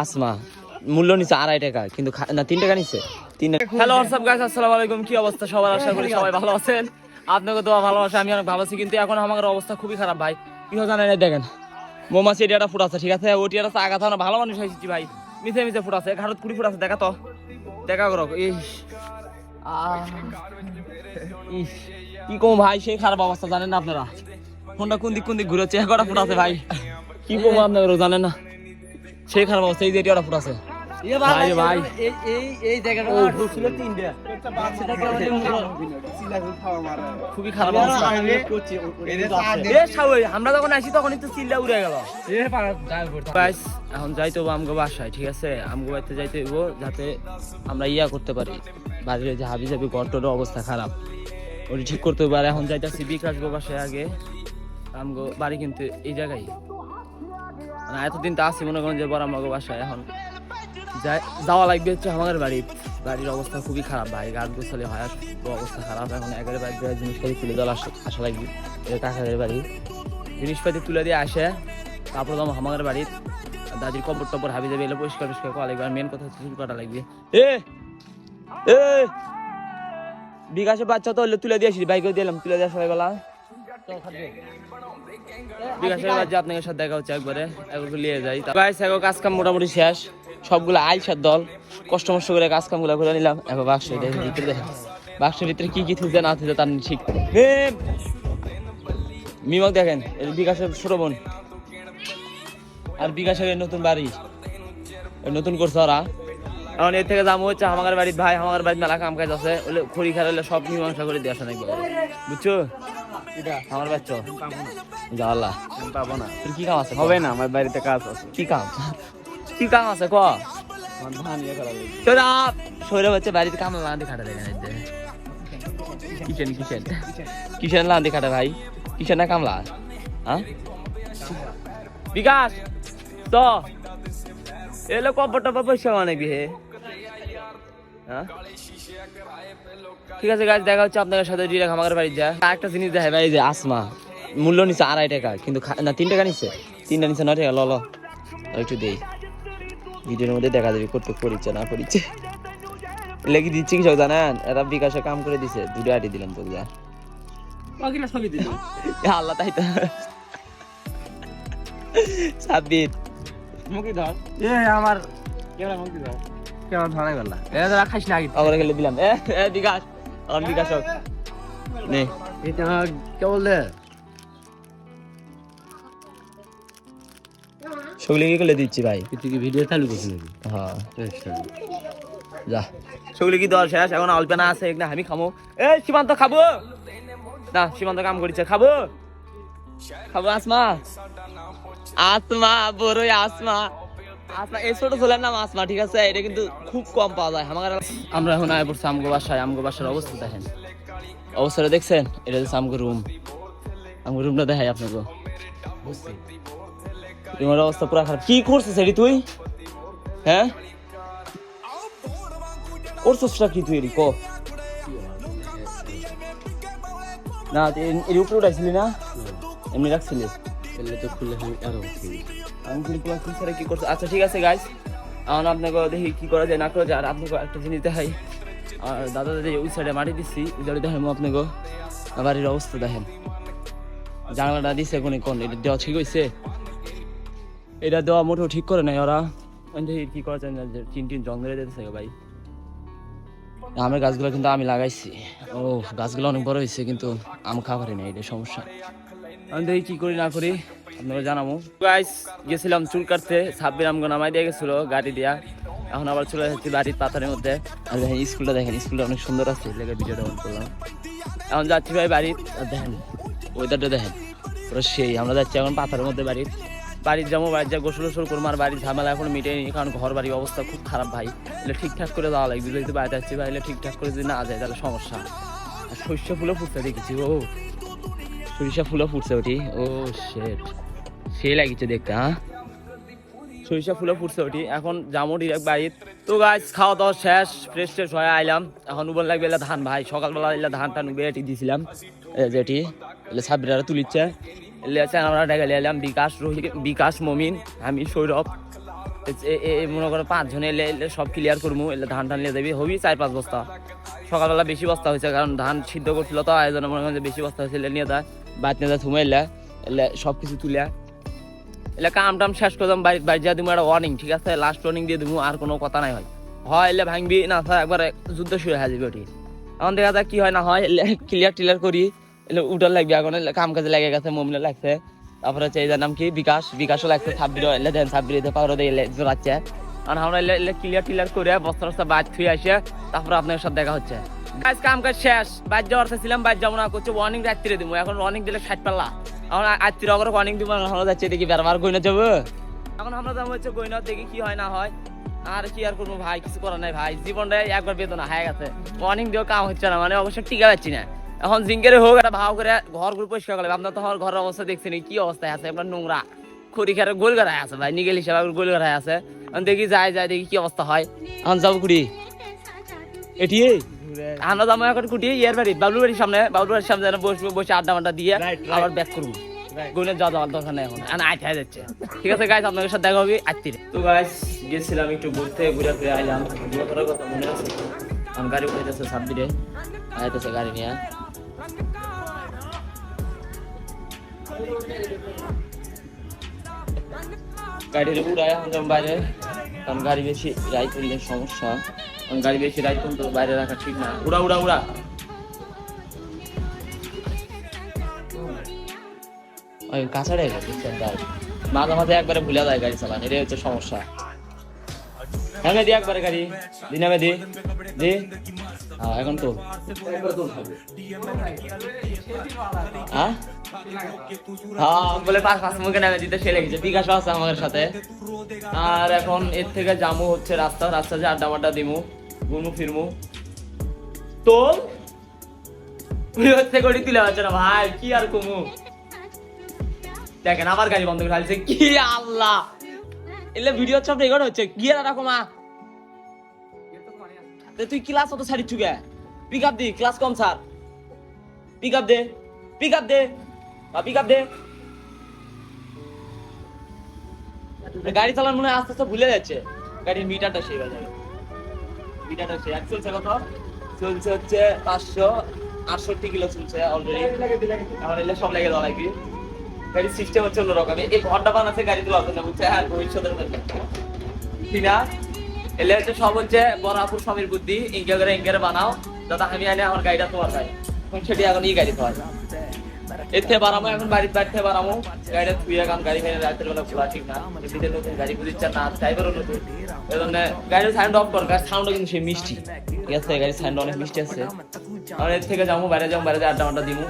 ভাই মূল্য আড়াই টাকা, কিন্তু না, তিন টাকা নিচ্ছে হ্যালো আলাইকুম, কি অবস্থা? সবার আশা করি সবাই ভালো আছেন। আপনাকে তো ভালোবাসা, আমি অনেক ভালো আছি, কিন্তু এখন আমার অবস্থা খুবই খারাপ, ভাই। কি জানেন দেখেন, মৌমাছি ঠিক আছে? আঘাত হয় না, ভালো মানুষ হয়েছি, ভাই। ফুট আছে, ঘাটত কুড়ি দেখা তো। দেখা করো কি কম ভাই, সেই খারাপ অবস্থা, জানেন না আপনারা? ফোনটা কোন দিক কোন দিক ঘুরেছে করা ফুট আছে, ভাই। কি কম আপনারা জানেন না? সেই খারাপ অবস্থা এই যে এটিয়াটা ফুট আছে। ভাই রে ভাই। ও, খুবই খারাপ অবস্থা। আমরা যখন আসি তখনই তো চিল্লা উড়ে গেল। এখন যাইতে হব আমগো বাসায় ঠিক আছে? আমগো বাড়িতে যাইতে হইব যাতে আমরা ইয়া করতে পারি। বাড়ির যে হাবি জাবি ঘরটোর অবস্থা খারাপ। ওটি ঠিক করতে হবে আর এখন যাইতেছি বিকাশ গো বাসায় আগে। আমগো বাড়ি কিন্তু এই জায়গায়। মানে এতদিন তো আসি মনে করেন যে বড় বাসায়, এখন যাওয়া লাগবে হচ্ছে আমাদের বাড়ি। বাড়ির অবস্থা খুবই খারাপ ভাই, গাছ গোছালে হয় অবস্থা খারাপ। এখন এগারো বাড়ি দিয়ে জিনিসপাতি তুলে দেওয়া আসা- আসা লাগবে এটা কাকাদের বাড়ি। জিনিসপাতি তুলে দিয়ে আসে, তারপর তো আমাদের বাড়ির। দাদির কবর টবর হাবি যাবে, এলে পরিষ্কার পরিষ্কার করা লাগবে। আর মেন কথা হচ্ছে চুল কাটা লাগবে। এ বিকাশের বাচ্চা তো তুলে দিয়েছি বাইকে দিলাম তুলে দেওয়া সবাই গলা বিকাশের আপনাদের সাথে দেখা হচ্ছে একবারে। নিয়ে যাই। গাইস কাজ কাম মোটামুটি শেষ। সবগুলো আইসার দল। কষ্ট মষ্ট করে কাজ কামগুলা করে নিলাম। বাক্স ভিতরে ভিতরে কি কি না তার ঠিক। মিমক দেখেন বিকাশের ছোট বোন। আর বিকাশের নতুন বাড়ি। নতুন করছে ওরা। এখন এর থেকে যাব হচ্ছে আমার বাড়ির ভাই আমার বাড়ির মেলা কাম কাজ আছে। খড়ি খারালে সব মীমাংসা করে দিয়ে আসা নাকি বুঝছ? আমার বাচ্চা। জাওয়াল্লা পাবো না তোর কি কাম আছে? হবে না আমার বাড়িতে কাজ আছে। কি কাম? কি কাম আছে? ক। আমার ধান ইয়ে করা লাগবে তোরা সৈরা হচ্ছে বাড়িতে কাম লান্দি খাটা দেখেন এই যে। কিচেন কিচেন কিচেন লান্দি খাটা ভাই? কিচেন না কামলা? হ্যাঁ বিকাশ তো এলো কপর টপর পয়সা অনেক বিহে হ্যাঁ? ঠিক আছে গাছ দেখা হচ্ছে আপনাদের সাথে বাড়ি যা। একটা জিনিস দেখে ভাই যে আসমা। মূল্য নিচ্ছে আড়াই টাকা কিন্তু না তিন টাকা নিচ্ছে তিনটা নিচ্ছে নয় টাকা ল ল। একটু দেই। ভিডিওর মধ্যে দেখা যাবে করতে করিচ্ছে না লেগে দিচ্ছে জানেন? এরা বিকাশে কাম করে দিছে দুটো আটি দিলাম তো যা। আল্লাহ তাই তো। সাব্বির মুখি ধর। এ আমার কেমন মুখি ধর। কেমন ধরে গেল এ ধরা খাইস না আগে। আমার গেলে দিলাম। এ এ বিকাশ আমার বিকাশ নে। এটা কে বললে? সগলি কি করলে দিচ্ছি ভাই? তুই কি ভিডিও চালু করছিস নাকি? হ্যাঁ। যা। সগলি কি দল শেষ? এখন আলপনা আছে না আমি খামো। এ সীমান্ত খাব। না সীমান্ত কাম করিছে খাব। খাব আসমা। আসমা বড়ই আসমা। আসমা এই ছোট ছেলের নাম আসমা ঠিক আছে? এটা কিন্তু খুব কম পাওয়া যায়। আমার আমরা এখন আয় পড়ছি আমগো বাসায়। আমগো বাসার অবস্থা দেখেন। অবস্থাটা দেখছেন? এটা হচ্ছে আমগো রুম আমগো রুমটা দেখাই আপনাকে। তোমার অবস্থা পুরো খারাপ। কি করছিস এটি তুই? হ্যাঁ? করছিসটা কি তুই এটি ক? না এর- এর উপরে উঠাইছিলি না? এমনি রাখছিলি? তো খুলে আমি আরও কি করছে? আচ্ছা ঠিক আছে গাইস এখন আপনাকে দেখি কি করা যায়, না করা যায়। আর আপনাকে একটা জিনিস দেখাই। আর দাদা, দাদি ওই সাইডে মাটি দিচ্ছি ওই সাইডে দেখাই আপনাকে। বাড়ির অবস্থা দেখেন। জানালাটা দিছে কোনে কোন। এটা দেওয়া ঠিক হয়েছে এটা দেওয়া মোটেও ঠিক করে নাই ওরা। দেখি কি করা যায় না চিন টিন জং ধরে ভাই। আমের গাছগুলো কিন্তু আমি লাগাইছি। ও গাছগুলো অনেক বড় হয়েছে কিন্তু আম খাবারই নেই, এটা সমস্যা। আমি দেখি কি করি না করি, আপনারা জানাব। গাইস গেছিলাম চুল কাটতে ছাব্বির আমগো নামাই দিয়ে গেছিল গাড়ি দিয়া। এখন আবার চলে যাচ্ছি বাড়ির পাথারের মধ্যে। আর দেখেন, স্কুলটা দেখেন, স্কুলটা অনেক সুন্দর আছে। লেগে ভিডিওটা অন করলাম। এখন যাচ্ছি ভাই বাড়ির দেখেন ওয়েদারটা দেখেন, পুরো সেই। আমরা যাচ্ছি এখন পাথারের মধ্যে বাড়ির। বাড়ির যাব, বাড়ির যা গোসল গোসল করব, আর বাড়ির ঝামেলা এখন মিটেনি। কারণ ঘর বাড়ির অবস্থা খুব খারাপ ভাই। এলে ঠিকঠাক করে যাওয়া লাগবে যদি বাড়িতে যাচ্ছি ভাই ঠিকঠাক করে যদি না যায় তাহলে সমস্যা। আর শস্য ফুলও ফুটতে দেখেছি, ও। সরিষা ফুলও ফুটছে ওটি। ও শেট সে লাগিছে দেখতে হ্যাঁ? সরিষা ফুলও ফুটছে ওটি। এখন যাব ডিরেক্ট বাড়ির তো গাছ খাওয়া দাওয়া শেষ ফ্রেশ ট্রেশ হয়ে আইলাম। এখন উবন লাগবে এলা ধান, ভাই। সকালবেলা এলা ধান টান উবে, এটি দিয়েছিলাম যেটি এলে সাবরিরা তুলিচ্ছে। এলে আছে আমরা ডেকে এলাম, বিকাশ রোহিত, বিকাশ মমিন, আমি সৌরভ। মনে করো পাঁচজন এলে এলে সব ক্লিয়ার করব এলে ধান টান নিয়ে যাবি। হবি চার পাঁচ বস্তা। সকালবেলা বেশি বস্তা হয়েছে, কারণ ধান সিদ্ধ করছিল তো আয়োজনে মনে করেন যে বেশি বস্তা হয়েছে নিয়ে যায় বাইর নিয়ে যায় থুমে এলে সব কিছু তুলে এলে কাম টাম শেষ করলাম বাড়ি বাড়ি যা দিব, একটা ওয়ার্নিং ঠিক আছে? লাস্ট ওয়ার্নিং দিয়ে দিব, আর কোনো কথা নাই হয়। হয় এলে ভাঙবি, না হয় একবার যুদ্ধ শুরু হয়ে যাবে ওটি এখন দেখা যাক কি হয়, না হয়, এলে ক্লিয়ার টিলিয়ার করি, এলে উঠার লাগবে, এখন কাম কাজে লেগে গেছে, মমিনে লাগছে। তারপরে হচ্ছে এটার নাম কি? বিকাশ, বিকাশও লাগছে ছাব্বির এলে দেন ছাব্বির পাওয়ার দিয়ে জোরাচ্ছে আমরা ক্লিয়ার করে বস্তা বস্তা বাদ থুয়ে আসে তারপরে আপনার সাথে দেখা হচ্ছে। কাজ কাম কাজ শেষ। বাইর যাওয়ার ছিলাম বাইর যাব না, করছে ওয়ার্নিং রাত্রিরে এখন ওয়ার্নিং দিলে এখন আত্মীয় অগর ওয়ার্নিং দিব আমরা যাচ্ছি দেখি এখন আমরা যাব হচ্ছে গইনা দেখি কি হয়, না হয়। আর কি আর করব ভাই, কিছু করার নাই ভাই। জীবনটা একবার বেদনা, হয়ে গেছে। দিয়েও কাম হচ্ছে না মানে অবশ্য টিকা পাচ্ছি না। এখন জিঙ্কেরে হোক, একটা ভাও করে ঘরগুলো পরিষ্কার করলে আপনার তো ঘরের অবস্থা দেখছেন কি অবস্থায় আছে। আপনার নোংরা। খড়ি খেয়ে গোল গড়ায় আছে ভাই, নিগেল হিসাবে গোল গড়ায় আছে। দেখি যাই যাই দেখি কি অবস্থা হয়। এখন যাব কুড়ি। এটি আমরা যাব এখন কুটি ইয়ার বাড়ি বাবলু বাড়ির সামনে বাবলু বাড়ির সামনে যেন বসবো বসে আড্ডা মাড্ডা দিয়ে. আবার ব্যাক করব। গুনে যাওয়া যাওয়ার দরকার নেই এখন। আইতে হয়ে যাচ্ছে। ঠিক আছে গাইস আপনাদের সাথে দেখা হবে আত্মীয় তো গাইস গেছিলাম একটু ঘুরতে ঘুরে ফিরে আইলাম। কথা মনে আছে? গাড়ি উঠাইতেছে সাবদিরে আইতেছে গাড়ি নিয়ে। গাড়ির উড়ায় এখন বাইরে। কারণ গাড়ি বেশি রাইড করলে সমস্যা। কারণ গাড়ি বেশি রাইড করলে বাইরে রাখা ঠিক না। উড়া উড়া উড়া। ওই কাছাড়ে মাঝে মাঝে একবারে ভুলে যায় গাড়ি চালান, এটাই হচ্ছে সমস্যা। হ্যাঁ মেদি একবারে গাড়ি। দিনা মেদি দি। হ্যাঁ এখন তো। বলে পাঁচ পাঁচ মুখে দিতে বিকাশ আছে আমাদের সাথে। আর এখন এর থেকে জামু হচ্ছে রাস্তা। রাস্তা যে আড্ডা মাড্ডা দিমু, ঘুরমু, ফিরমু। তুই হচ্ছে গড়ি তুলে হচ্ছে না ভাই, কি আর কমু? দেখেন আবার গাড়ি বন্ধ করে ফেলছে। কি আল্লাহ! এলে ভিডিও সব রেকর্ড হচ্ছে। গিয়ে রাখো মা তে তুই ক্লাস অত ছাড়ি চুকে পিক আপ দি ক্লাস কম স্যার পিক আপ দে পিক আপ দে পিক আপ দে গাড়ি চালান মনে আস্তে আস্তে ভুলে যাচ্ছে। গাড়ির মিটারটা সেই বাজারে মিটারটা সেই। এক চলছে কত? চলছে হচ্ছে পাঁচশো আটষট্টি কিলো চলছে অলরেডি আমার এলে সব লেগে দেওয়া লাগবে গাড়ির সিস্টেম হচ্ছে অন্যরকম। এই ঘরটা বানাচ্ছে, গাড়ি তোলার জন্য, বুঝছে? আর ভবিষ্যতের মধ্যে। ঠিক না এলে হচ্ছে সব হচ্ছে বরাপুর স্বামীর বুদ্ধি। ইঙ্কে করে ইঙ্কে বানাও। যাতে আমি আনে আমার গাড়িটা তোমার ভাই এখন সেটি এখন এই গাড়ি তোমার এখন বাড়ির বাড়ি থেকে বাড়ামো। গাড়িটা তুই কারণ গাড়ি রাতের বেলা খোলা ঠিক না। নতুন গাড়ি বুঝিচ্ছে না ড্রাইভারও নতুন। এই জন্য গাড়ির সাউন্ড অফ কর, গাড়ির সাউন্ডও কিন্তু সে মিষ্টি। ঠিক আছে, গাড়ির সাউন্ড অনেক মিষ্টি আছে। আর এর থেকে যাব বাইরে যাব বাইরে আড্ডা মাড্ডা দিবো